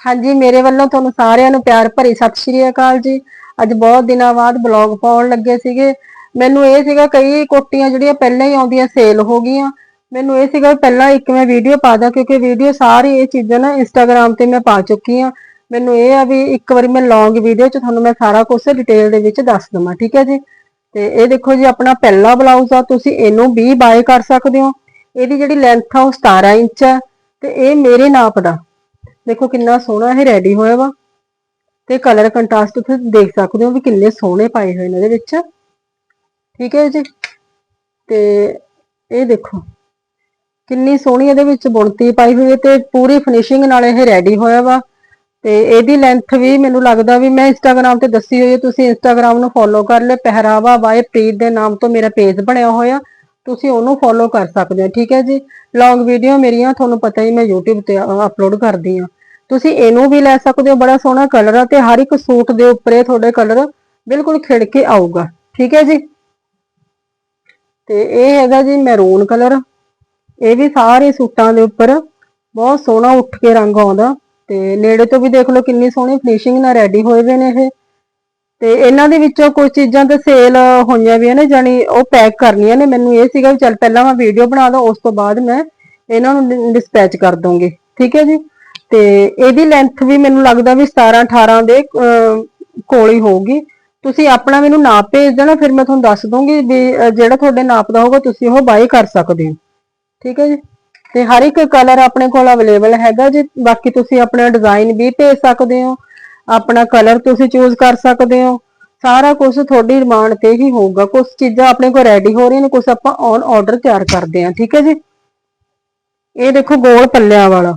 ਹਾਂਜੀ, ਮੇਰੇ ਵੱਲੋਂ ਤੁਹਾਨੂੰ ਸਾਰਿਆਂ ਨੂੰ ਪਿਆਰ ਭਰੀ ਸਤਿ ਸ਼੍ਰੀ ਅਕਾਲ ਜੀ। ਅੱਜ ਬਹੁਤ ਦਿਨਾਂ ਬਾਅਦ ਬਲੌਗ ਪਾਉਣ ਲੱਗੇ ਸੀਗੇ। ਮੈਨੂੰ ਇਹ ਸੀਗਾ ਕਈ ਕੋਟੀਆਂ ਜਿਹੜੀਆਂ ਪਹਿਲਾਂ ਹੀ ਆਉਂਦੀਆਂ ਸੇਲ ਹੋ ਗਈਆਂ। ਮੈਨੂੰ ਇਹ ਸੀਗਾ ਪਹਿਲਾਂ ਇੱਕ ਮੈਂ ਵੀਡੀਓ ਪਾ ਦਾਂ ਕਿਉਂਕਿ ਵੀਡੀਓ ਸਾਰੀ ਇਹ ਚੀਜ਼ਾਂ ਨਾ ਇੰਸਟਾਗ੍ਰam ਤੇ ਮੈਂ ਪਾ ਚੁੱਕੀ ਆ ਮੈਨੂੰ ਇਹ ਆ ਵੀ ਇੱਕ ਵਾਰੀ ਮੈਂ ਲੌਂਗ ਵੀਡੀਓ 'ਚ ਤੁਹਾਨੂੰ ਮੈਂ ਸਾਰਾ ਕੁਝ ਡਿਟੇਲ ਦੇ ਵਿੱਚ ਦੱਸ ਦਵਾਂ, ਠੀਕ ਹੈ ਜੀ? ਤੇ ਇਹ ਦੇਖੋ ਜੀ, ਆਪਣਾ ਪਹਿਲਾ ਬਲਾਊਜ਼ ਆ, ਤੁਸੀਂ ਇਹਨੂੰ ਵੀ ਬਾਏ ਕਰ ਸਕਦੇ ਹੋ। ਇਹਦੀ ਜਿਹੜੀ ਲੈਂਥ ਆ ਉਹ 17 ਇੰਚ ਹੈ ਤੇ ਇਹ ਮੇਰੇ ਨਾਪ ਦਾ। ਦੇਖੋ ਕਿੰਨਾ ਸੋਹਣਾ ਇਹ ਰੈਡੀ ਹੋਇਆ ਵਾ। ਤੇ ਕਲਰ ਕੰਟਰਾਸਟ ਤੁਸੀਂ ਦੇਖ ਸਕਦੇ ਹੋ ਵੀ ਕਿੰਨੇ ਸੋਹਣੇ ਪਾਏ ਹੋਏ ਨੇ ਇਹਦੇ ਵਿੱਚ। ਠੀਕ ਹੈ ਜੀ। ਤੇ ਇਹ ਦੇਖੋ, ਕਿੰਨੀ ਸੋਹਣੀ ਇਹਦੇ ਵਿੱਚ ਬੁਣਤੀ ਪਾਈ ਹੋਈ ਹੈ ਤੇ ਪੂਰੀ ਫਿਨਿਸ਼ਿੰਗ ਨਾਲ ਇਹ ਰੈਡੀ ਹੋਇਆ ਵਾ। ਤੇ ਇਹਦੀ ਲੈਂਥ ਵੀ ਮੈਨੂੰ ਲੱਗਦਾ ਵੀ ਮੈਂ ਇੰਸਟਾਗ੍ਰam ਤੇ ਦੱਸੀ ਹੋਈ ਹੈ, ਤੁਸੀਂ ਇੰਸਟਾਗ੍ਰam ਨੂੰ ਫੋਲੋ ਕਰ ਲਿਓ। ਪਹਿਰਾਵਾ ਬਾਏ ਪ੍ਰੀਤ ਦੇ ਨਾਮ ਤੋਂ ਮੇਰਾ ਪੇਜ ਬਣਿਆ ਹੋਇਆ। ਤੁਸੀਂ ਉਹਨੂੰ ਫੋਲੋ ਕਰ ਸਕਦੇ ਹੋ, ਠੀਕ ਹੈ ਜੀ। ਲੌਂਗ ਵੀਡੀਓ ਮੇਰੀਆਂ, ਤੁਹਾਨੂੰ ਪਤਾ ਹੀ ਮੈਂ YouTube ਤੇ ਅਪਲੋਡ ਕਰਦੀ ਆ ਤੁਸੀਂ ਇਹਨੂੰ ਵੀ ਲੈ ਸਕਦੇ ਹੋ, ਬੜਾ ਸੋਹਣਾ ਕਲਰ ਆ ਤੇ ਹਰ ਇੱਕ ਸੂਟ ਦੇ ਉੱਪਰ ਇਹ ਤੁਹਾਡੇ ਕਲਰ ਬਿਲਕੁਲ ਖਿੜ ਕੇ ਆਊਗਾ, ਠੀਕ ਹੈ ਜੀ? ਤੇ ਇਹ ਹੈਗਾ ਜੀ ਮੈਰੂਨ ਕਲਰ ਇਹ ਵੀ ਸਾਰੇ ਸੂਟਾਂ ਦੇ ਉੱਪਰ ਬਹੁਤ ਸੋਹਣਾ ਉੱਠ ਕੇ ਰੰਗ ਆਉਂਦਾ ਤੇ ਨੇੜੇ ਤੋਂ ਵੀ ਦੇਖ ਲਓ ਕਿੰਨੀ ਸੋਹਣੀ ਫਿਨਿਸ਼ਿੰਗ ਨਾਲ ਰੈਡੀ ਹੋਏ ਹੋਏ ਨੇ ਇਹ। ਤੇ ਇਹਨਾਂ ਦੇ ਵਿੱਚੋਂ ਕੁਝ ਚੀਜ਼ਾਂ ਤੇ ਸੇਲ ਹੋਈਆਂ ਵੀ ਨੇ ਜਾਨੀ ਉਹ ਪੈਕ ਕਰਨੀਆਂ ਨੇ। ਮੈਨੂੰ ਇਹ ਸੀਗਾ ਵੀ ਚੱਲ ਪਹਿਲਾਂ ਮੈਂ ਵੀਡੀਓ ਬਣਾ ਦਾਂ, ਉਸ ਤੋਂ ਬਾਅਦ ਮੈਂ ਇਹਨਾਂ ਨੂੰ ਡਿਸਪੈਚ ਕਰ ਦੂੰਗੀ, ਠੀਕ ਹੈ ਜੀ? ਤੇ ਇਹਦੀ ਲੈਂਥ ਵੀ ਮੈਨੂੰ ਲੱਗਦਾ ਵੀ 17 18 ਦੇ ਕੋਲ ਹੀ ਹੋਊਗੀ। ਤੁਸੀਂ ਆਪਣਾ ਮੈਨੂੰ ਨਾਪ ਭੇਜ ਦੇਣਾ, ਫਿਰ ਮੈਂ ਤੁਹਾਨੂੰ ਦੱਸ ਦੂੰਗੀ ਵੀ ਜਿਹੜਾ ਤੁਹਾਡੇ ਨਾਪ ਦਾ ਹੋਊਗਾ, ਤੁਸੀਂ ਉਹ ਬਾਈ ਕਰ ਸਕਦੇ ਹੋ। ਠੀਕ ਹੈ ਜੀ? ਤੇ ਹਰ ਇੱਕ ਕਲਰ ਆਪਣੇ ਕੋਲ ਅਵੇਲੇਬਲ ਹੈਗਾ ਜੀ। ਬਾਕੀ ਤੁਸੀਂ ਆਪਣਾ ਡਿਜ਼ਾਈਨ ਵੀ ਭੇਜ ਸਕਦੇ ਹੋ। ਆਪਣਾ ਕਲਰ ਤੁਸੀਂ ਚੂਜ਼ ਕਰ ਸਕਦੇ ਹੋ। ਸਾਰਾ ਕੁਝ ਤੁਹਾਡੀ ਡਿਮਾਂਡ ਤੇ ਹੀ ਹੋਊਗਾ। ਕੁਝ ਚੀਜ਼ਾਂ ਆਪਣੇ ਕੋਲ ਰੈਡੀ ਹੋ ਰਹੀਆਂ ਨੇ ਕੁਝ ਆਪਾਂ ਔਨ ਆਰਡਰ ਤਿਆਰ ਕਰਦੇ ਹਾਂ। ਠੀਕ ਹੈ ਜੀ? ਇਹ ਦੇਖੋ ਗੋਲ ਪੱਲਿਆਂ ਵਾਲਾ।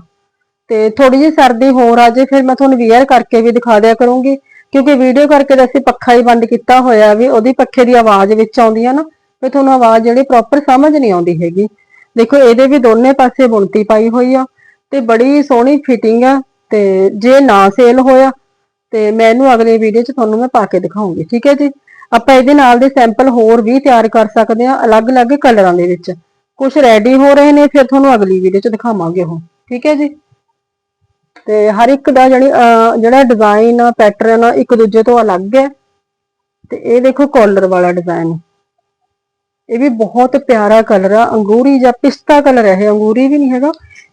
ਤੇ ਥੋੜੀ ਜਿਹੀ ਸਰਦੀ ਹੋਰ ਆ ਜੇ, ਫਿਰ ਮੈਂ ਤੁਹਾਨੂੰ ਵੇਅਰ ਕਰਕੇ ਵੀ ਦਿਖਾ ਦਿਆ ਕਰੂੰਗੀ। ਕਿਉਂਕਿ ਵੀਡੀਓ ਕਰਕੇ ਤਾਂ ਅਸੀਂ ਪੱਖਾ ਹੀ ਬੰਦ ਕੀਤਾ ਹੋਇਆ ਵੀ ਉਹਦੀ ਪੱਖੇ ਦੀ ਆਵਾਜ਼ ਵਿੱਚ ਆਉਂਦੀ ਆ ਨਾ ਤੇ ਤੁਹਾਨੂੰ ਆਵਾਜ਼ ਜਿਹੜੀ ਪ੍ਰੋਪਰ ਸਮਝ ਨਹੀਂ ਆਉਂਦੀ ਹੈਗੀ। ਦੇਖੋ, ਇਹਦੇ ਵੀ ਦੋਨੇ ਪਾਸੇ ਬੁਣਤੀ ਪਾਈ ਹੋਈ ਆ ਤੇ ਬੜੀ ਸੋਹਣੀ ਫਿਟਿੰਗ ਆ ਤੇ ਜੇ ਨਾ ਸੇਲ ਹੋਇਆ ਤੇ ਮੈਂ ਇਹਨੂੰ ਅਗਲੀ ਵੀਡੀਓ 'ਚ ਤੁਹਾਨੂੰ ਮੈਂ ਪਾ ਕੇ ਦਿਖਾਉਂਗੀ, ਠੀਕ ਹੈ ਜੀ? ਆਪਾਂ ਇਹਦੇ ਨਾਲ ਦੇ ਸੈਂਪਲ ਹੋਰ ਵੀ ਤਿਆਰ ਕਰ ਸਕਦੇ ਆ ਅਲੱਗ-ਅਲੱਗ ਕਲਰਾਂ ਦੇ ਵਿੱਚ। ਕੁਝ ਰੈਡੀ ਹੋ ਰਹੇ ਨੇ, ਫਿਰ ਤੁਹਾਨੂੰ ਅਗਲੀ ਵੀਡੀਓ 'ਚ ਦਿਖਾਵਾਂਗੇ ਉਹ, ਠੀਕ ਹੈ ਜੀ? ਤੇ ਹਰ ਇੱਕ ਦਾ ਜਿਹੜੀ ਜਿਹੜਾ ਡਿਜ਼ਾਈਨ ਆ ਪੈਟਰਨ ਆ, ਇੱਕ ਦੂਜੇ ਤੋਂ ਅਲੱਗ ਹੈ। ਤੇ ਇਹ ਦੇਖੋ ਕਾਲਰ ਵਾਲਾ ਡਿਜ਼ਾਈਨ ਇਹ ਵੀ ਬਹੁਤ ਪਿਆਰਾ ਕਲਰ ਆ। ਅੰਗੂਰੀ ਜਾਂ ਪਿਸਤਾ ਕਲਰ ਹੈ ਇਹ। ਅੰਗੂਰੀ ਵੀ ਨਹੀਂ ਹੈਗਾ,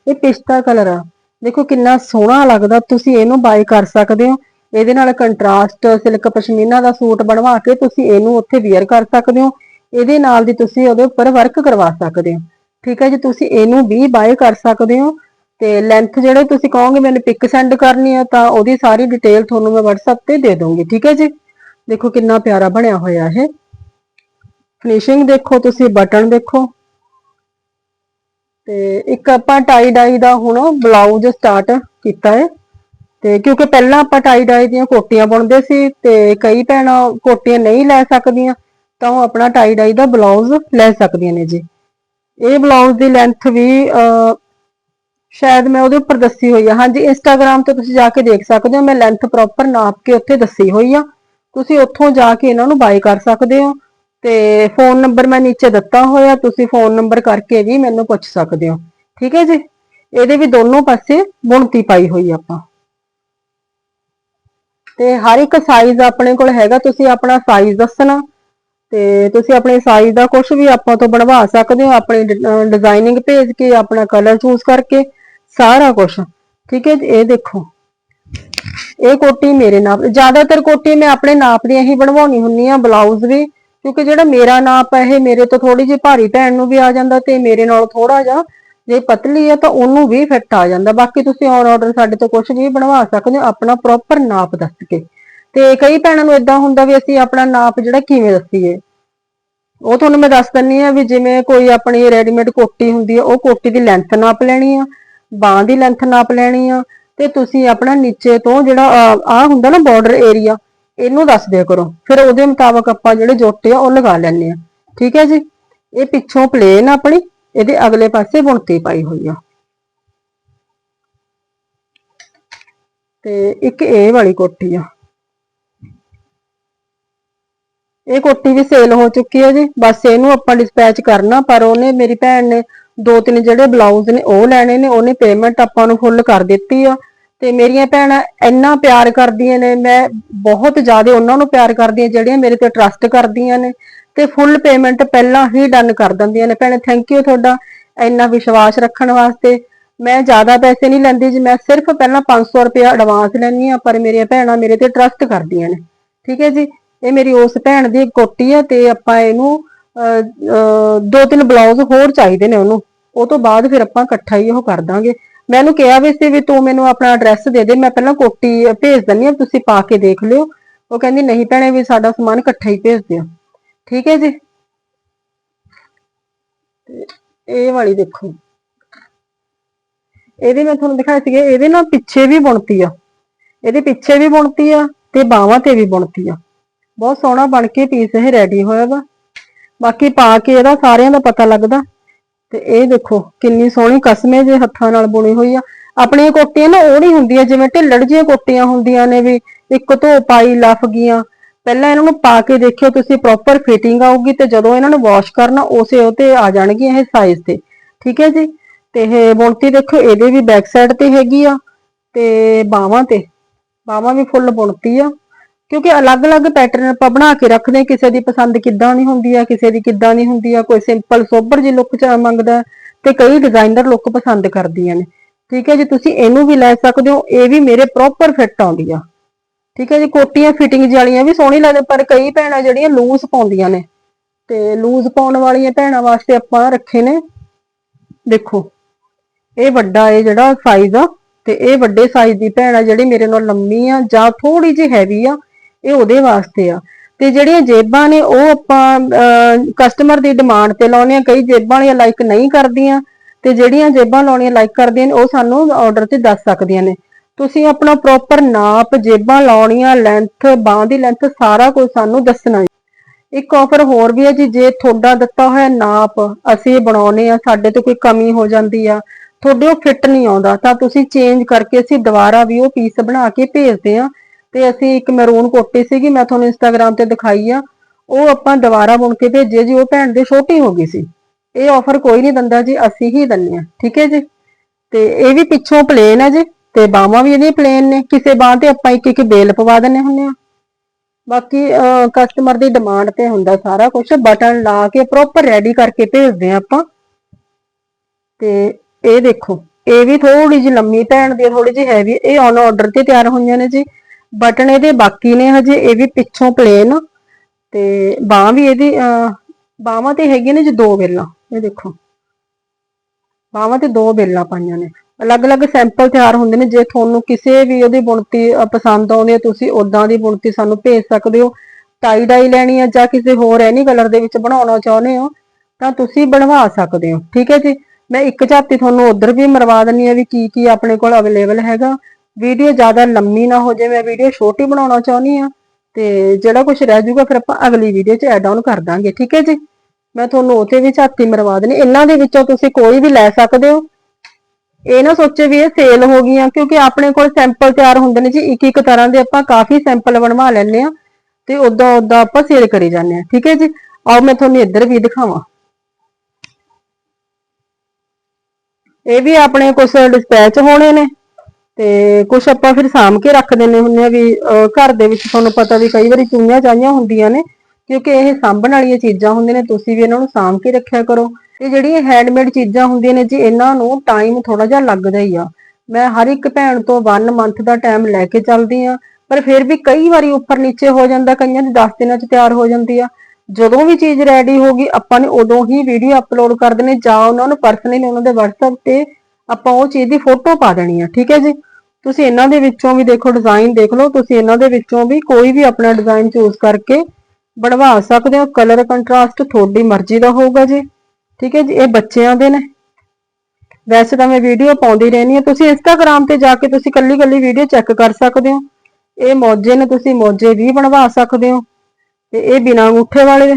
ਇਹ ਪਿਸਤਾ ਕਲਰ ਆ। ਦੇਖੋ ਕਿੰਨਾ ਸੋਹਣਾ ਲੱਗਦਾ, ਤੁਸੀਂ ਇਹਨੂੰ ਬਾਈ ਕਰ ਸਕਦੇ ਹੋ। ਇਹਦੇ ਨਾਲ ਕੰਟਰਾਸਟ ਸਿਲਕ ਪਸ਼ਮੀਨਾ ਦਾ ਸੂਟ ਬਣਵਾ ਕੇ ਤੁਸੀਂ ਇਹਨੂੰ ਉੱਥੇ ਵੇਅਰ ਕਰ ਸਕਦੇ ਹੋ। ਇਹਦੇ ਨਾਲ ਦੀ ਤੁਸੀਂ ਉਹਦੇ ਉੱਪਰ ਵਰਕ ਕਰਵਾ ਸਕਦੇ ਹੋ। ਠੀਕ ਹੈ ਜੀ, ਤੁਸੀਂ ਇਹਨੂੰ ਵੀ ਬਾਈ ਕਰ ਸਕਦੇ ਹੋ। ਤੇ ਲੈਂਥ ਜਿਹੜੇ ਤੁਸੀਂ ਕਹੋਗੇ ਮੈਨੂੰ ਪਿਕ ਸੈਂਡ ਕਰਨੀ ਆ ਤਾਂ ਉਹਦੀ ਸਾਰੀ ਡਿਟੇਲ ਤੁਹਾਨੂੰ ਮੈਂ WhatsApp ਤੇ ਦੇ ਦੂੰਗੀ ਠੀਕ ਹੈ ਜੀ? ਦੇਖੋ ਕਿੰਨਾ ਪਿਆਰਾ ਬਣਿਆ ਹੋਇਆ ਇਹ। ਫਿਨਿਸ਼ਿੰਗ ਦੇਖੋ ਤੁਸੀਂ ਬਟਨ ਦੇਖੋ। ਤੇ ਇੱਕ ਆਪਾਂ ਟਾਈ ਡਾਈ ਦਾ ਹੁਣ ਬਲਾਊਜ਼ ਸਟਾਰਟ ਕੀਤਾ ਹੈ। ਤੇ ਕਿਉਂਕਿ ਪਹਿਲਾਂ ਆਪਾਂ ਟਾਈ ਡਾਈ ਦੀਆਂ ਕੋਟੀਆਂ ਬੁਣਦੇ ਸੀ ਤੇ ਕਈ ਭੈਣਾਂ ਕੋਟੀਆਂ ਨਹੀਂ ਲੈ ਸਕਦੀਆਂ ਤਾਂ ਉਹ ਆਪਣਾ ਟਾਈ ਡਾਈ ਦਾ ਬਲਾਊਜ਼ ਲੈ ਸਕਦੀਆਂ ਨੇ ਜੀ। ਇਹ ਬਲਾਊਜ਼ ਦੀ ਲੈਂਥ ਵੀ ਅਹ, ਸ਼ਾਇਦ ਮੈਂ ਉਹਦੇ ਉੱਪਰ ਦੱਸੀ ਹੋਈ ਆ। ਹਾਂਜੀ ਇੰਸਟਾਗ੍ਰam ਤੇ ਤੁਸੀਂ ਜਾ ਕੇ ਦੇਖ ਸਕਦੇ ਹੋ। ਮੈਂ ਲੈਂਥ ਪ੍ਰੋਪਰ ਨਾਪ ਕੇ ਉੱਥੇ ਦੱਸੀ ਹੋਈ ਆ। ਤੁਸੀਂ ਉੱਥੋਂ ਜਾ ਕੇ ਇਹਨਾਂ ਨੂੰ ਬਾਈ ਕਰ ਸਕਦੇ ਹੋ। ਤੇ ਫੋਨ ਨੰਬਰ ਮੈਂ ਨੀਚੇ ਦਿੱਤਾ ਹੋਇਆ। ਤੁਸੀਂ ਫੋਨ ਨੰਬਰ ਕਰਕੇ ਵੀ ਮੈਨੂੰ ਪੁੱਛ ਸਕਦੇ ਹੋ। ਠੀਕ ਹੈ ਜੀ? ਇਹਦੇ ਵੀ ਦੋਨੋਂ ਪਾਸੇ ਬੁਣਤੀ ਪਾਈ ਹੋਈ ਆਪਾਂ। ਤੇ ਹਰ ਇੱਕ ਸਾਈਜ਼ ਆਪਣੇ ਕੋਲ ਹੈਗਾ। ਤੁਸੀਂ ਆਪਣਾ ਸਾਈਜ਼ ਦੱਸਣਾ। ਤੇ ਤੁਸੀਂ ਆਪਣੇ ਸਾਈਜ਼ ਦਾ ਕੁਝ ਵੀ ਆਪਾਂ ਤੋਂ ਬਣਵਾ ਸਕਦੇ ਹੋ। ਆਪਣੀ ਡਿਜ਼ਾਈਨਿੰਗ ਭੇਜ ਕੇ, ਆਪਣਾ ਕਲਰ ਚੂਜ਼ ਕਰਕੇ। ਸਾਰਾ ਕੁਝ ਠੀਕ ਹੈ ਜੀ, ਇਹ ਦੇਖੋ। ਇਹ ਕੋਟੀ ਮੇਰੇ ਨਾਪ, ਜ਼ਿਆਦਾਤਰ ਕੋਟੀ ਮੈਂ ਆਪਣੇ ਨਾਪ ਦੀਆਂ ਹੀ ਬਣਵਾਉਣੀ ਹੁੰਨੀ ਆ ਬਲਾਊਜ਼ ਵੀ। ਕਿਉਂਕਿ ਜਿਹੜਾ ਮੇਰਾ ਨਾਪ ਹੈ, ਇਹ ਮੇਰੇ ਤੋਂ ਥੋੜੀ ਜਿਹੀ ਭਾਰੀ ਭੈਣ ਨੂੰ ਵੀ ਆ ਜਾਂਦਾ ਤੇ ਮੇਰੇ ਨਾਲ ਥੋੜਾ ਜਿਹਾ ਜੇ ਪਤਲੀ ਹੈ ਤਾਂ ਉਹਨੂੰ ਵੀ ਫਿੱਟ ਆ ਜਾਂਦਾ। ਬਾਕੀ ਤੁਸੀਂ ਔਨ ਆਰਡਰ ਸਾਡੇ ਤੋਂ ਕੁਝ ਵੀ ਬਣਵਾ ਸਕਦੇ ਹੋ, ਆਪਣਾ ਪ੍ਰੋਪਰ ਨਾਪ ਦੱਸ ਕੇ। ਤੇ ਕਈ ਭੈਣਾਂ ਨੂੰ ਇਦਾਂ ਹੁੰਦਾ ਵੀ ਅਸੀਂ ਆਪਣਾ ਨਾਪ ਜਿਹੜਾ ਕਿਵੇਂ ਦੱਸੀਏ। ਉਹ ਤੁਹਾਨੂੰ ਮੈਂ ਦੱਸ ਦਿੰਨੀ ਆ ਵੀ ਜਿਵੇਂ ਕੋਈ ਆਪਣੀ ਰੈਡੀਮੇਡ ਕੋਟੀ ਹੁੰਦੀ ਆ ਉਹ ਕੋਟੀ ਦੀ ਲੈਂਥ ਨਾਪ ਲੈਣੀ ਆ। ਬਾਹ ਦੀ ਲੈਂਥ ਨਾਪ ਲੈਣੀ ਆ ਤੇ ਤੁਸੀਂ ਆਪਣਾ ਨੀਚੇ ਤੋਂ ਜਿਹੜਾ ਆ ਹੁੰਦਾ ਨਾ ਬਾਰਡਰ ਏਰੀਆ ਇਹਨੂੰ ਦੱਸ ਦਿਆ ਕਰੋ। ਫਿਰ ਉਹਦੇ ਮੁਤਾਬਕ ਆਪਾਂ ਜਿਹੜੇ ਜੋਟੇ ਆ, ਉਹ ਲਗਾ ਲੈਣੇ ਆ। ਠੀਕ ਹੈ ਜੀ? ਇਹ ਪਿੱਛੋਂ ਪਲੇਨ ਆਪਣੀ, ਇਹਦੇ ਅਗਲੇ ਪਾਸੇ ਬੁਣਤੀ ਪਾਈ ਹੋਈ ਆ। ਤੇ ਇੱਕ ਇਹ ਵਾਲੀ ਕੋਠੀ ਆ। ਇਹ ਕੋਟੀ ਵੀ ਸੇਲ ਹੋ ਚੁੱਕੀ ਹੈ ਜੀ। ਬਸ ਇਹਨੂੰ ਆਪਾਂ ਡਿਸਪੈਚ ਕਰਨਾ, ਪਰ ਉਹਨੇ, ਮੇਰੀ ਭੈਣ ਨੇ ਦੋ ਤਿੰਨ ਜਿਹੜੇ ਬਲਾਊਜ਼ ਨੇ, ਉਹ ਲੈਣੇ ਨੇ, ਉਹਨੇ ਪੇਮੈਂਟ ਆਪਾਂ ਨੂੰ ਫੁੱਲ ਕਰ ਦਿੱਤੀ ਆ। ਤੇ ਮੇਰੀਆਂ ਭੈਣਾਂ ਇੰਨਾ ਪਿਆਰ ਕਰਦੀਆਂ ਨੇ, ਮੈਂ ਬਹੁਤ ਜ਼ਿਆਦਾ ਉਹਨਾਂ ਨੂੰ ਪਿਆਰ ਕਰਦੀ ਹਾਂ, ਜਿਹੜੀਆਂ ਮੇਰੇ ਤੇ ਟਰਸਟ ਕਰਦੀਆਂ ਨੇ। ਤੇ ਫੁੱਲ ਪੇਮੈਂਟ ਪਹਿਲਾਂ ਹੀ ਡਨ ਕਰ ਦਿੰਦੀਆਂ ਨੇ। ਭੈਣੇ ਥੈਂਕ ਯੂ ਤੁਹਾਡਾ ਇੰਨਾ ਵਿਸ਼ਵਾਸ ਰੱਖਣ ਵਾਸਤੇ। ਮੈਂ ਜ਼ਿਆਦਾ ਪੈਸੇ ਨਹੀਂ ਲੈਂਦੀ ਜੀ, ਮੈਂ ਸਿਰਫ ਪਹਿਲਾਂ 500 ਰੁਪਏ ਐਡਵਾਂਸ ਲੈਂਦੀ ਆ ਪਰ ਮੇਰੀਆਂ ਭੈਣਾਂ ਮੇਰੇ ਤੇ ਟਰਸਟ ਕਰਦੀਆਂ ਨੇ। ਠੀਕ ਹੈ ਜੀ? ਇਹ ਮੇਰੀ ਉਸ ਭੈਣ ਦੀ ਕੋਟੀ ਆ ਤੇ ਆਪਾਂ ਇਹਨੂੰ ਅਹ, ਦੋ ਤਿੰਨ ਬਲਾਊਜ਼ ਹੋਰ ਚਾਹੀਦੇ ਨੇ ਉਹਨੂੰ। ਉਹ ਤੋਂ ਬਾਅਦ ਫਿਰ ਆਪਾਂ ਇਕੱਠਾ ਹੀ ਉਹ ਕਰ ਦਾਂਗੇ। ਮੈਂ ਉਹਨੂੰ ਕਿਹਾ ਵੀ ਸੀ ਵੀ ਤੂੰ ਮੈਨੂੰ ਆਪਣਾ ਐਡਰੈਸ ਦੇ ਦੇ ਮੈਂ ਪਹਿਲਾਂ ਕੋਟੀ ਭੇਜ ਦਿੰਦੀ ਆ ਤੁਸੀਂ ਪਾ ਕੇ ਦੇਖ ਲਿਓ। ਉਹ ਕਹਿੰਦੀ ਨਹੀਂ ਭੈਣੇ ਵੀ ਸਾਡਾ ਸਮਾਨ ਇਕੱਠਾ ਹੀ ਭੇਜ ਦਿਓ। ਠੀਕ ਹੈ ਜੀ? ਇਹ ਵਾਲੀ ਦੇਖੋ। ਇਹਦੇ ਮੈਂ ਤੁਹਾਨੂੰ ਦਿਖਾਇਆ ਸੀਗਾ ਇਹਦੇ ਨਾਲ ਪਿੱਛੇ ਵੀ ਬੁਣਤੀ ਆ। ਇਹਦੇ ਪਿੱਛੇ ਵੀ ਬੁਣਤੀ ਆ ਤੇ ਬਾਹਾਂ ਤੇ ਵੀ ਬੁਣਤੀ ਆ। ਬਹੁਤ ਸੋਹਣਾ ਬਣ ਕੇ ਪੀਸ ਇਹ ਰੈਡੀ ਹੋਇਆ ਵਾ ਬਾਕੀ ਪਾ ਕੇ ਇਹਦਾ ਸਾਰਿਆਂ ਦਾ ਪਤਾ ਲੱਗਦਾ। ਤੇ ਇਹ ਦੇਖੋ, ਕਿੰਨੀ ਸੋਹਣੀ ਕਸਮੇ ਜੇ ਹੱਥਾਂ ਨਾਲ ਬੁਣੀ ਹੋਈ ਆ। ਆਪਣੀਆਂ ਕੋਟੀਆਂ ਨਾ ਉਹ ਨਹੀਂ ਹੁੰਦੀਆਂ, ਜਿਵੇਂ ਢਿੱਲੜ ਜਿਹੀਆਂ ਕੋਟੀਆਂ ਹੁੰਦੀਆਂ ਨੇ ਵੀ, ਇੱਕ ਧੋ ਪਾਈ ਲਫ ਗਈਆਂ। ਪਹਿਲਾਂ ਇਹਨਾਂ ਨੂੰ ਪਾ ਕੇ ਦੇਖਿਓ, ਤੁਸੀਂ ਪ੍ਰੋਪਰ ਫਿਟਿੰਗ ਆਊਗੀ ਤੇ ਜਦੋਂ ਇਹਨਾਂ ਨੂੰ ਵਾਸ਼ ਕਰਨਾ, ਉਸੇ ਉਹ ਤੇ ਆ ਜਾਣਗੀਆਂ ਇਹ ਸਾਈਜ਼ ਤੇ। ਠੀਕ ਹੈ ਜੀ? ਤੇ ਇਹ ਬੁਣਤੀ ਦੇਖੋ, ਇਹਦੇ ਵੀ ਬੈਕ ਸਾਈਡ ਤੇ ਹੈਗੀ ਆ ਤੇ ਬਾਹਾਂ ਤੇ। ਬਾਹਾਂ ਵੀ ਫੁੱਲ ਬੁਣਤੀ ਆ। ਕਿਉਂਕਿ ਅਲੱਗ-ਅਲੱਗ ਪੈਟਰਨ ਆਪਾਂ ਬਣਾ ਕੇ ਰੱਖਦੇ ਕਿਸੇ ਦੀ ਪਸੰਦ ਕਿੱਦਾਂ ਨਹੀਂ ਹੁੰਦੀ ਆ, ਕਿਸੇ ਦੀ ਕਿੱਦਾਂ ਨਹੀਂ ਹੁੰਦੀ ਆ, ਕੋਈ ਸਿੰਪਲ ਸੋਬਰ ਜਿਹੀ ਲੁੱਕ ਚ ਮੰਗਦਾ ਤੇ ਕਈ ਡਿਜ਼ਾਈਨਰ ਲੁੱਕ ਪਸੰਦ ਕਰਦੀਆਂ ਨੇ। ਠੀਕ ਹੈ ਜੀ, ਤੁਸੀਂ ਇਹਨੂੰ ਵੀ ਲੈ ਸਕਦੇ ਹੋ, ਇਹ ਵੀ ਮੇਰੇ ਪ੍ਰੋਪਰ ਫਿੱਟ ਆਉਂਦੀ ਆ। ਠੀਕ ਹੈ ਜੀ, ਕੋਟੀਆਂ ਫਿਟਿੰਗ ਵਾਲੀਆਂ ਵੀ ਸੋਹਣੀ ਲੱਗਦੇ, ਪਰ ਕਈ ਭੈਣਾਂ ਜਿਹੜੀਆਂ ਲੂਜ਼ ਪਾਉਂਦੀਆਂ ਨੇ, ਤੇ ਲੂਜ਼ ਪਾਉਣ ਵਾਲੀਆਂ ਭੈਣਾਂ ਵਾਸਤੇ ਆਪਾਂ ਰੱਖੇ ਨੇ, ਦੇਖੋ, ਇਹ ਵੱਡਾ ਇਹ ਜਿਹੜਾ ਸਾਈਜ਼ ਆ, ਤੇ ਇਹ ਵੱਡੇ ਸਾਈਜ਼ ਦੀ ਭੈਣ ਆ ਜਿਹੜੀ ਮੇਰੇ ਨਾਲ ਲੰਮੀ ਆ ਜਾਂ ਥੋੜੀ ਜਿਹੀ ਹੈਵੀ ਆ ਇਹ ਉਹਦੇ ਵਾਸਤੇ ਆ। ਤੇ ਜਿਹੜੀਆਂ ਜੇਬਾਂ ਨੇ ਉਹ ਆਪਾਂ ਕਸਟਮਰ ਦੀ ਡਿਮਾਂਡ ਤੇ ਲਾਉਣੇ ਆ ਕਈ ਜੇਬਾਂ ਵਾਲੀਆਂ ਲਾਈਕ ਨਹੀਂ ਕਰਦੀਆਂ ਤੇ ਜਿਹੜੀਆਂ ਜੇਬਾਂ ਲਾਉਣੀਆਂ ਲਾਈਕ ਕਰਦੀਆਂ ਨੇ, ਉਹ ਸਾਨੂੰ ਆਰਡਰ ਤੇ ਦੱਸ ਸਕਦੀਆਂ ਨੇ। ਤੁਸੀਂ ਆਪਣਾ ਪ੍ਰੋਪਰ ਨਾਪ, ਜੇਬਾਂ ਲਾਉਣੀਆਂ ਲੈਂਥ ਬਾਹ ਦੀ ਲੈਂਥ ਸਾਰਾ ਕੁਝ ਸਾਨੂੰ ਦੱਸਣਾ ਇੱਕ ਆਫਰ ਹੋਰ ਵੀ ਹੈ ਜੀ, ਜੇ ਤੁਹਾਡਾ ਦਿੱਤਾ ਹੋਇਆ ਨਾਪ ਅਸੀਂ ਇਹ ਬਣਾਉਨੇ ਆ ਸਾਡੇ ਤੋਂ ਕੋਈ ਕਮੀ ਹੋ ਜਾਂਦੀ ਆ, ਤੁਹਾਡੇ ਉਹ ਫਿੱਟ ਨਹੀਂ ਆਉਂਦਾ, ਤਾਂ ਤੁਸੀਂ ਚੇਂਜ ਕਰਕੇ ਅਸੀਂ ਦੁਬਾਰਾ ਵੀ ਉਹ ਪੀਸ ਬਣਾ ਕੇ ਭੇਜਦੇ ਆ ਤੇ ਅਸੀਂ ਇੱਕ ਮੈਰੂਨ ਕੋਟੀ ਸੀਗੀ, ਮੈਂ ਤੁਹਾਨੂੰ ਇੰਸਟਾਗ੍ਰam ਤੇ ਦਿਖਾਈ ਆ। ਉਹ ਆਪਾਂ ਦੁਬਾਰਾ ਬੁਣ ਕੇ ਭੇਜੇ ਜੀ, ਉਹ ਭੈਣ ਦੇ ਛੋਟੀ ਹੋ ਗਈ ਸੀ। ਇਹ ਆਫਰ ਕੋਈ ਨਹੀਂ ਦਿੰਦਾ ਜੀ, ਅਸੀਂ ਹੀ ਦਿੰਨੇ ਆ, ਠੀਕ ਹੈ ਜੀ? ਤੇ ਇਹ ਵੀ ਪਿੱਛੋਂ ਪਲੇਨ ਹੈ ਜੀ, ਤੇ ਬਾਹਾਂ ਵੀ ਇਹਦੀਆਂ ਪਲੇਨ ਨੇ, ਕਿਸੇ ਬਾਹ ਤੇ ਆਪਾਂ ਇੱਕ ਇੱਕ ਬੇਲ ਪਵਾ ਦਿੰਨੇ ਹੁੰਨੇ ਆ। ਬਾਕੀ ਕਸਟਮਰ ਦੀ ਡਿਮਾਂਡ ਤੇ ਹੁੰਦਾ ਸਾਰਾ ਕੁਝ ਬਟਨ ਲਾ ਕੇ ਪ੍ਰੋਪਰ ਰੈਡੀ ਕਰਕੇ ਭੇਜਦੇ ਆ ਆਪਾਂ। ਤੇ ਇਹ ਦੇਖੋ, ਇਹ ਵੀ ਥੋੜੀ ਜਿਹੀ ਲੰਮੀ, ਭੈਣ ਦੀ ਥੋੜੀ ਜਿਹੀ ਹੈਵੀ ਇਹ ਔਨ ਆਰਡਰ ਤੇ ਤਿਆਰ ਹੋਈਆਂ ਨੇ ਜੀ। ਬਟਨ ਇਹਦੇ ਬਾਕੀ ਨੇ ਹਜੇ, ਇਹ ਵੀ ਪਿੱਛੋਂ ਪਲੇਨ ਤੇ ਬਾਹ ਵੀ ਇਹਦੀ ਬਾਹਾਂ ਤੇ ਹੈਗੀਆਂ ਨੇ ਜੀ ਦੋ ਬੇਲਾਂ, ਇਹ ਦੇਖੋ। ਬਾਹਾਂ ਤੇ ਦੋ ਬੇਲਾਂ ਪਾਈਆਂ ਨੇ। ਅਲੱਗ-ਅਲੱਗ ਸੈਂਪਲ ਤਿਆਰ ਹੁੰਦੇ ਨੇ। ਜੇ ਤੁਹਾਨੂੰ ਕਿਸੇ ਵੀ ਉਹਦੀ ਬੁਣਤੀ ਪਸੰਦ ਆਉਂਦੀ ਹੈ, ਤੁਸੀਂ ਉਦਾਂ ਦੀ ਬੁਣਤੀ ਸਾਨੂੰ ਭੇਜ ਸਕਦੇ ਹੋ। ਟਾਈ ਡਾਈ ਲੈਣੀ ਹੈ ਜਾਂ ਕਿਸੇ ਹੋਰ ਐਨੀ ਕਲਰ ਦੇ ਵਿੱਚ ਬਣਾਉਣਾ ਚਾਹੁੰਦੇ ਹੋ, ਤਾਂ ਤੁਸੀਂ ਬਣਵਾ ਸਕਦੇ ਹੋ। ਠੀਕ ਹੈ ਜੀ? ਮੈਂ ਇੱਕ ਝਾਤੀ ਤੁਹਾਨੂੰ ਉਧਰ ਵੀ ਮਰਵਾ ਦਿੰਨੀ ਆ ਵੀ ਕੀ ਕੀ ਆਪਣੇ ਕੋਲ ਅਵੇਲੇਬਲ ਹੈਗਾ। ਵੀਡੀਓ ਜ਼ਿਆਦਾ ਲੰਮੀ ਨਾ ਹੋ ਜਾਵੇ, ਮੈਂ ਵੀਡੀਓ ਛੋਟੀ ਬਣਾਉਣਾ ਚਾਹੁੰਦੀ ਆ ਤੇ ਜਿਹੜਾ ਕੁਝ ਰਹਿ ਜਾਊਗਾ ਫਿਰ ਆਪਾਂ ਅਗਲੀ ਵੀਡੀਓ 'ਚ ਐਡ ਆਨ ਕਰ ਦਾਂਗੇ, ਠੀਕ ਹੈ ਜੀ? ਮੈਂ ਤੁਹਾਨੂੰ ਉਹਤੇ ਵੀ ਝਾਤੀ ਮਰਵਾ ਦੇਣੀ ਇਹਨਾਂ ਦੇ ਵਿੱਚੋਂ ਤੁਸੀਂ ਕੋਈ ਵੀ ਲੈ ਸਕਦੇ ਹੋ। ਇਹ ਨਾ ਸੋਚੇ ਵੀ ਇਹ ਸੇਲ ਹੋ ਗਈਆਂ, ਕਿਉਂਕਿ ਆਪਣੇ ਕੋਲ ਸੈਂਪਲ ਤਿਆਰ ਹੁੰਦੇ ਨੇ ਜੀ ਇੱਕ ਇੱਕ ਤਰ੍ਹਾਂ ਦੇ ਆਪਾਂ ਕਾਫੀ ਸੈਂਪਲ ਬਣਵਾ ਲੈਣੇ ਆ ਤੇ ਉਦਾਂ ਉਦਾਂ ਆਪਾਂ ਸੇਲ ਕਰੀ ਜਾਂਦੇ ਆ ਠੀਕ ਹੈ ਜੀ? ਆਓ ਮੈਂ ਤੁਹਾਨੂੰ ਇੱਧਰ ਵੀ ਦਿਖਾਵਾਂ। ਇਹ ਵੀ ਆਪਣੇ ਕੁਝ ਡਿਸਪੈਚ ਹੋਣੇ ਨੇ। ਤੇ ਕੁਝ ਆਪਾਂ ਫਿਰ ਸਾਂਭ ਕੇ ਰੱਖ ਦਿੰਨੇ ਹੁੰਨੇ ਆ ਵੀ ਘਰ ਦੇ ਵਿੱਚ ਤੁਹਾਨੂੰ ਪਤਾ ਵੀ ਕਈ ਵਾਰੀ ਚੂਹੀਆਂ ਚਾਹੀਆਂ ਹੁੰਦੀਆਂ ਨੇ, ਕਿਉਂਕਿ ਇਹ ਸਾਂਭਣ ਵਾਲੀਆਂ ਚੀਜ਼ਾਂ ਹੁੰਦੀਆਂ ਨੇ, ਤੁਸੀਂ ਵੀ ਇਹਨਾਂ ਨੂੰ ਸਾਂਭ ਕੇ ਰੱਖਿਆ ਕਰੋ। ਤੇ ਜਿਹੜੀਆਂ ਹੈਂਡਮੇਡ ਚੀਜ਼ਾਂ ਹੁੰਦੀਆਂ ਨੇ ਜੀ, ਇਹਨਾਂ ਨੂੰ ਟਾਈਮ ਥੋੜਾ ਜਿਹਾ ਲੱਗਦਾ ਹੀ ਆ। ਮੈਂ ਹਰ ਇੱਕ ਭੈਣ ਤੋਂ 1 ਮੰਥ ਦਾ ਟਾਈਮ ਲੈ ਕੇ ਚੱਲਦੀ ਆ ਪਰ ਫਿਰ ਵੀ ਕਈ ਵਾਰੀ ਉੱਪਰ ਨੀਚੇ ਹੋ ਜਾਂਦਾ, ਕਈਆਂ ਦੀ 10 ਦਿਨਾਂ 'ਚ ਤਿਆਰ ਹੋ ਜਾਂਦੀ ਆ। ਜਦੋਂ ਵੀ ਚੀਜ਼ ਰੈਡੀ ਹੋ ਗਈ, ਆਪਾਂ ਨੇ ਉਦੋਂ ਹੀ ਵੀਡੀਓ ਅਪਲੋਡ ਕਰ ਦੇਣੀ, ਜਾਂ ਉਹਨਾਂ ਨੂੰ ਪਰਸਨਲੀ ਉਹਨਾਂ ਦੇ WhatsApp ਤੇ ਆਪਾਂ ਉਹ ਚੀਜ਼ ਦੀ ਫੋਟੋ ਪਾ ਦੇਣੀ ਆ, ਠੀਕ ਹੈ ਜੀ? ਤੁਸੀਂ ਇਹਨਾਂ ਦੇ ਵਿੱਚੋਂ ਵੀ ਦੇਖੋ ਡਿਜ਼ਾਈਨ ਦੇਖ ਲਓ, ਤੁਸੀਂ ਇਹਨਾਂ ਦੇ ਵਿੱਚੋਂ ਵੀ ਕੋਈ ਵੀ ਆਪਣਾ ਡਿਜ਼ਾਈਨ ਚੂਜ਼ ਕਰਕੇ ਬਣਵਾ ਸਕਦੇ ਹੋ। ਕਲਰ ਕੰਟਰਾਸਟ ਤੁਹਾਡੀ ਮਰਜ਼ੀ ਦਾ ਹੋਊਗਾ ਜੀ, ਠੀਕ ਹੈ ਜੀ? ਇਹ ਬੱਚਿਆਂ ਦੇ ਨੇ। ਵੈਸੇ ਤਾਂ ਮੈਂ ਵੀਡੀਓ ਪਾਉਂਦੀ ਰਹਿੰਦੀ ਹਾਂ। ਤੁਸੀਂ ਇੰਸਟਾਗ੍ਰam ਤੇ ਜਾ ਕੇ ਤੁਸੀਂ ਕੱਲੀ ਕੱਲੀ ਵੀਡੀਓ ਚੈੱਕ ਕਰ ਸਕਦੇ ਹੋ। ਇਹ ਮੋਜੇ ਨੇ, ਤੁਸੀਂ ਮੋਜੇ ਵੀ ਬਣਵਾ ਸਕਦੇ ਹੋ। ਤੇ ਇਹ ਬਿਨਾਂ ਅੰਗੂਠੇ ਵਾਲੇ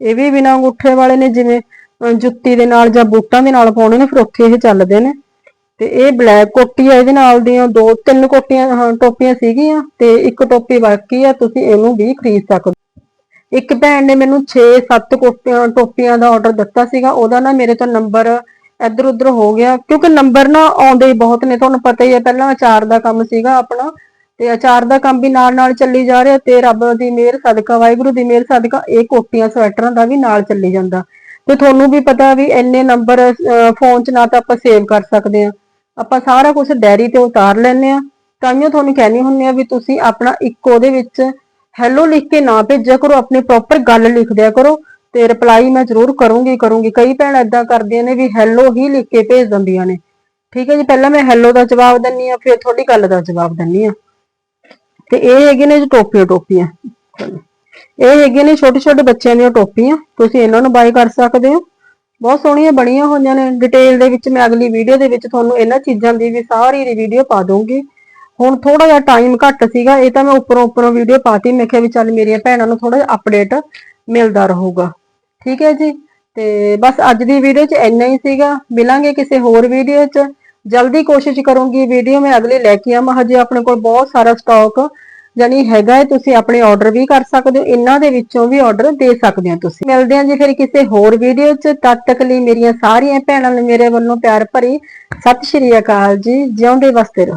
ਇਹ ਵੀ ਬਿਨਾਂ ਅੰਗੂਠੇ ਵਾਲੇ ਨੇ, ਜਿਵੇਂ ਜੁੱਤੀ ਦੇ ਨਾਲ ਜਾਂ ਬੂਟਾਂ ਦੇ ਨਾਲ ਪਾਉਣੇ ਨੇ ਫਿਰ ਉੱਥੇ ਇਹ ਚੱਲਦੇ ਨੇ। ਤੇ ਇਹ ਬਲੈਕ ਕੋਟੀ ਆ ਇਹਦੇ ਨਾਲ ਦੀਆਂ ਦੋ ਤਿੰਨ ਕੋਟੀਆਂ ਹਾਂ, ਟੋਪੀਆਂ ਸੀਗੀਆਂ ਤੇ ਇੱਕ ਟੋਪੀ ਬਾਕੀ ਆ ਤੁਸੀਂ ਇਹਨੂੰ ਵੀ ਖਰੀਦ ਸਕਦੇ ਇੱਕ ਭੈਣ ਨੇ ਮੈਨੂੰ 6-7 ਕੋਟੀਆਂ ਟੋਪੀਆਂ ਦਾ ਆਰਡਰ ਦਿੱਤਾ ਸੀਗਾ ਉਹਦਾ ਨਾ ਮੇਰੇ ਤੋਂ ਨੰਬਰ ਇੱਧਰ ਉੱਧਰ ਹੋ ਗਿਆ ਕਿਉਂਕਿ ਨੰਬਰ ਨਾ ਆਉਂਦੇ ਹੀ ਬਹੁਤ ਨੇ ਤੁਹਾਨੂੰ ਪਤਾ ਹੀ ਹੈ ਪਹਿਲਾਂ ਅਚਾਰ ਦਾ ਕੰਮ ਸੀਗਾ ਆਪਣਾ ਤੇ ਅਚਾਰ ਦਾ ਕੰਮ ਵੀ ਨਾਲ ਨਾਲ ਚੱਲੀ ਜਾ ਰਿਹਾ ਤੇ ਰੱਬ ਦੀ ਮਿਹਰ ਸਦਕਾ ਵਾਹਿਗੁਰੂ ਦੀ ਮਿਹਰ ਸਦਕਾ ਇਹ ਕੋਟੀਆਂ ਸਵੈਟਰਾਂ ਦਾ ਵੀ ਨਾਲ ਚੱਲੀ ਜਾਂਦਾ। ਤੇ ਤੁਹਾਨੂੰ ਵੀ ਪਤਾ ਵੀ ਇੰਨੇ ਨੰਬਰ ਫੋਨ 'ਚ ਨਾ ਤਾਂ ਆਪਾਂ ਸੇਵ ਕਰ ਸਕਦੇ ਆ ਆਪਾਂ ਸਾਰਾ ਕੁਝ ਡਾਇਰੀ ਤੇ ਉਤਾਰ ਲੈਂਦੇ ਆ ਤਾਂਹੀਓ ਤੁਹਾਨੂੰ ਕਹਿਣੀ ਹੁੰਦੀ ਆ ਵੀ ਤੁਸੀਂ ਆਪਣਾ ਇੱਕ ਉਹਦੇ ਵਿੱਚ ਹੈਲੋ ਲਿਖ ਕੇ ਨਾ ਭੇਜਿਆ ਕਰੋ, ਆਪਣੀ ਪ੍ਰੋਪਰ ਗੱਲ ਲਿਖ ਦਿਆ ਕਰੋ ਤੇ ਰਿਪਲਾਈ ਮੈਂ ਜ਼ਰੂਰ ਕਰੂੰਗੀ ਕਰੂੰਗੀ। ਕਈ ਭੈਣ ਇਦਾਂ ਕਰਦੀਆਂ ਨੇ ਵੀ ਹੈਲੋ ਹੀ ਲਿਖ ਕੇ ਭੇਜ ਦਿੰਦੀਆਂ ਨੇ। ਠੀਕ ਹੈ ਜੀ, ਪਹਿਲਾਂ ਮੈਂ ਹੈਲੋ ਦਾ ਜਵਾਬ ਦਿੰਨੀ ਆ ਫਿਰ ਤੁਹਾਡੀ ਗੱਲ ਦਾ ਜਵਾਬ ਦਿੰਨੀ ਆ ਤੇ ਇਹ ਹੈਗੇ ਨੇ ਜੀ ਟੋਪੀਆਂ ਟੋਪੀਆਂ ਇਹ ਹੈਗੇ ਨੇ ਛੋਟੇ ਛੋਟੇ ਬੱਚਿਆਂ ਦੀਆਂ ਟੋਪੀਆਂ। ਤੁਸੀਂ ਇਹਨਾਂ ਨੂੰ ਬਾਈ ਕਰ ਸਕਦੇ ਹੋ। ਬਹੁਤ ਸੋਹਣੀਆਂ ਬਣੀਆਂ ਹੋਈਆਂ ਨੇ। ਡਿਟੇਲ ਦੇ ਵਿੱਚ ਮੈਂ ਅਗਲੀ ਵੀਡੀਓ ਦੇ ਵਿੱਚ ਤੁਹਾਨੂੰ ਇਹਨਾਂ ਚੀਜ਼ਾਂ ਦੀ ਵੀ ਸਾਰੀ ਵੀਡੀਓ ਪਾ ਦਊਂਗੀ। ਹੁਣ ਥੋੜਾ ਜਿਹਾ ਟਾਈਮ ਘੱਟ ਸੀਗਾ, ਇਹ ਤਾਂ ਮੈਂ ਉੱਪਰੋਂ ਉੱਪਰੋਂ ਵੀਡੀਓ ਪਾਤੀ। ਮੈਂ ਕਿਹਾ ਵੀ ਚੱਲ ਮੇਰੀਆਂ ਭੈਣਾਂ ਨੂੰ ਥੋੜਾ ਜਿਹਾ ਅਪਡੇਟ ਮਿਲਦਾ ਰਹੂਗਾ। ਠੀਕ ਹੈ ਜੀ? ਤੇ ਬਸ ਅੱਜ ਦੀ ਵੀਡੀਓ 'ਚ ਇੰਨਾ ਹੀ ਸੀਗਾ। ਮਿਲਾਂਗੇ ਕਿਸੇ ਹੋਰ ਵੀਡੀਓ 'ਚ। ਜਲਦੀ ਕੋਸ਼ਿਸ਼ ਕਰੂੰਗੀ। ਵੀਡੀਓ ਮੈਂ ਅਗਲੀ ਲੈ ਕੇ ਆਵਾਂ। ਹਜੇ ਆਪਣੇ ਕੋਲ ਬਹੁਤ ਸਾਰਾ ਸਟਾਕ ਜਾਨੀ ਹੈਗਾ ਹੈ, ਤੁਸੀਂ ਆਪਣੇ ਆਰਡਰ ਵੀ ਕਰ ਸਕਦੇ ਹੋ, ਇਹਨਾਂ ਦੇ ਵਿੱਚੋਂ ਵੀ ਆਰਡਰ ਦੇ ਸਕਦੇ ਹੋ ਤੁਸੀਂ। ਮਿਲਦੇ ਹਾਂ ਜੀ ਫਿਰ ਕਿਸੇ ਹੋਰ ਵੀਡੀਓ 'ਚ, ਤਦ ਤੱਕ ਲਈ ਮੇਰੀਆਂ ਸਾਰੀਆਂ ਭੈਣਾਂ ਨੂੰ ਮੇਰੇ ਵੱਲੋਂ ਪਿਆਰ ਭਰੀ। ਸਤਿ ਸ਼੍ਰੀ ਅਕਾਲ ਜੀ, ਜਿਉਂਦੇ ਵਸਦੇ ਰਹੋ।